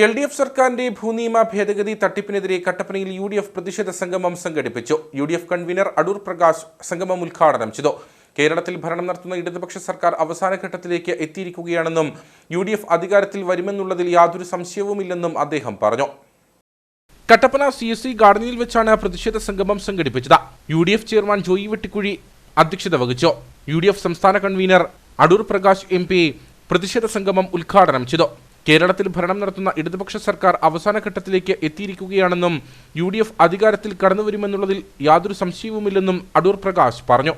L D F സർക്കാരിന്റെ ഭൂനിയമ ഭേദഗതി തട്ടിപ്പിനെതിരെ കട്ടപ്പനയിൽ യു ഡി എഫ് പ്രതിഷേധ സംഗമം സംഘടിപ്പിച്ചു. U D F convener Adoor Prakash സംഗമം ഉദ്ഘാടനം ചെയ്തു. കേരളത്തിൽ ഭരണം നടത്തുന്ന ഇടതുപക്ഷ സർക്കാർ അവസാന ഘട്ടത്തിലേക്ക് എത്തിയിരിക്കുകയാണെന്നും യു ഡി എഫ് അധികാരത്തിൽ വരുമെന്നുള്ളതിൽ യാതൊരു സംശയവുമില്ലെന്നും അദ്ദേഹം പറഞ്ഞു. കട്ടപ്പന സി എസ് സി ഗാർഡനിൽ വെച്ചാണ് പ്രതിഷേധ സംഗമം സംഘടിപ്പിച്ചത്. U D F chairman Joy Vettikuzhi അധ്യക്ഷത വഹിച്ചു. യു ഡി എഫ് സംസ്ഥാന convener Adoor Prakash M P പ്രതിഷേധ സംഗമം ഉദ്ഘാടനം ചെയ്തു. കേരളത്തിൽ ഭരണം നടത്തുന്ന ഇടതുപക്ഷ സർക്കാർ അവസാന ഘട്ടത്തിലേക്ക് എത്തിയിരിക്കുകയാണെന്നും യു ഡി എഫ് അധികാരത്തിൽ കടന്നുവരുമെന്നുള്ളതിൽ യാതൊരു സംശയവുമില്ലെന്നും അടൂർ പ്രകാശ് പറഞ്ഞു.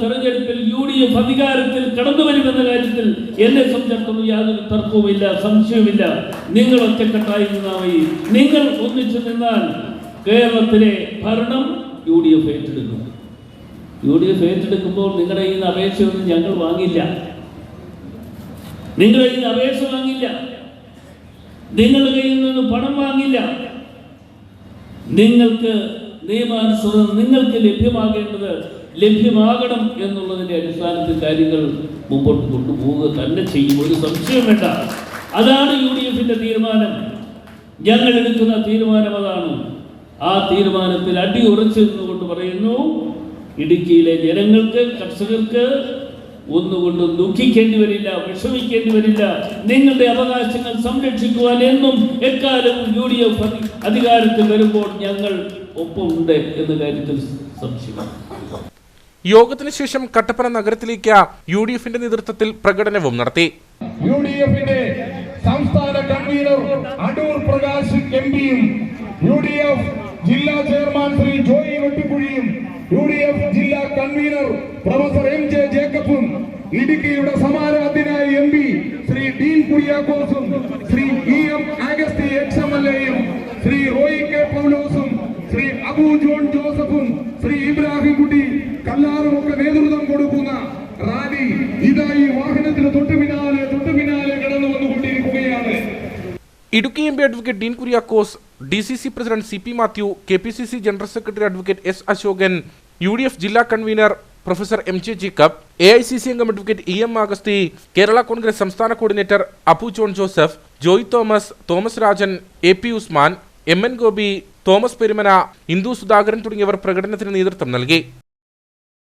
തെരഞ്ഞെടുപ്പിൽ യു ഡി എഫ് അധികാരത്തിൽ കടന്നു വരുമെന്ന കാര്യത്തിൽ എന്നെ സംബന്ധിച്ചിടത്തോളം യാതൊരു തർക്കവുമില്ല സംശയവുമില്ല. നിങ്ങൾ ഒറ്റക്കെട്ടായി നിന്നാൽ നിങ്ങൾ ഒന്നിച്ചു നിന്നാൽ കേരളത്തിലെ ഭരണം യു ഡി എഫ് ഏറ്റെടുക്കും. യു ഡി എഫ് ഏറ്റെടുക്കുമ്പോൾ നിങ്ങളുടെ ഈ അപേക്ഷയൊന്നും ഞങ്ങൾ വാങ്ങില്ല. നിങ്ങളുടെ ഈ അപേക്ഷ വാങ്ങില്ല. നിങ്ങളുടെ കയ്യിൽ നിന്ന് പണം വാങ്ങില്ല. നിങ്ങൾക്ക് നിയമാനുസൃതം നിങ്ങൾക്ക് ലഭ്യമാകേണ്ടത് ലഭ്യമാകണം എന്നുള്ളതിന്റെ അടിസ്ഥാനത്തിൽ കാര്യങ്ങൾ മുമ്പോട്ട് കൊണ്ടുപോവുക തന്നെ ചെയ്യും. ഒരു സംശയം വേണ്ട. അതാണ് യു ഡി എഫിന്റെ തീരുമാനം. ഞങ്ങൾ എടുക്കുന്ന തീരുമാനം അതാണ്. ആ തീരുമാനത്തിൽ അടിയുറച്ചു നിന്നുകൊണ്ട് പറയുന്നു ഇടുക്കിയിലെ ജനങ്ങൾക്ക് കർഷകർക്ക് ഒന്നുകൊണ്ടും ദുഃഖിക്കേണ്ടി വരില്ല വിഷമിക്കേണ്ടി വരില്ല. നിങ്ങളുടെ അവകാശങ്ങൾ സംരക്ഷിക്കുവാൻ എന്നും എക്കാലവും യു ഡി എഫ് അധികാരത്തിൽ വരുമ്പോൾ ഞങ്ങൾ ഒപ്പമുണ്ട് എന്ന കാര്യത്തിൽ സംശയമാണ് യോഗത്തിന് ശേഷം കട്ടപ്പന നഗരത്തിലേക്ക് യു ഡി എഫിന്റെ നേതൃത്വത്തിൽ പ്രകടനവും നടത്തി. യു ഡി എഫിന്റെ സംസ്ഥാന കൺവീനർ അടൂർ പ്രകാശ് എം പിയും യു ഡി എഫ് ജില്ലാ ചെയർമാൻ ശ്രീ ജോയി വെട്ടിക്കുഴിയും യു ഡി എഫ് ജില്ലാ കൺവീനർ പ്രൊഫസർ ഇടുക്കിയുടെ സമാരാധ്യനായ M P Shri Dean കുര്യാക്കോസും Shri E M Augusthy ex M L എയും ശ്രീ റോയി കെ പൗലോസും ശ്രീ അബു ജോൺ ജോസഫും ശ്രീ ഇബ്രാഹിം കുട്ടി കല്ലാറുമൊക്കെ നേതൃത്വം കൊടുക്കുന്ന റാലി ഇതാ ഈ വാഹനത്തിന് തൊട്ടു പിന്നാലെ തൊട്ടു പിന്നാലെ കടന്നു വന്നുകൊണ്ടിരിക്കുകയാണ്. Idukki M P advocate Dean Kuriakose D C C president C P Mathew K P C C general secretary advocate S Ashokan U D F ജില്ലാ convener professor M J Jacob A I C C അംഗം advocate E M Augusthy Kerala Congress സംസ്ഥാന coordinator Appu John Joseph Joy Thomas Thomas Rajan A P Usman M N Gopi Thomas Perumana Indu Sudhakaran തുടങ്ങിയവർ പ്രകടനത്തിന് നേതൃത്വം നൽകി.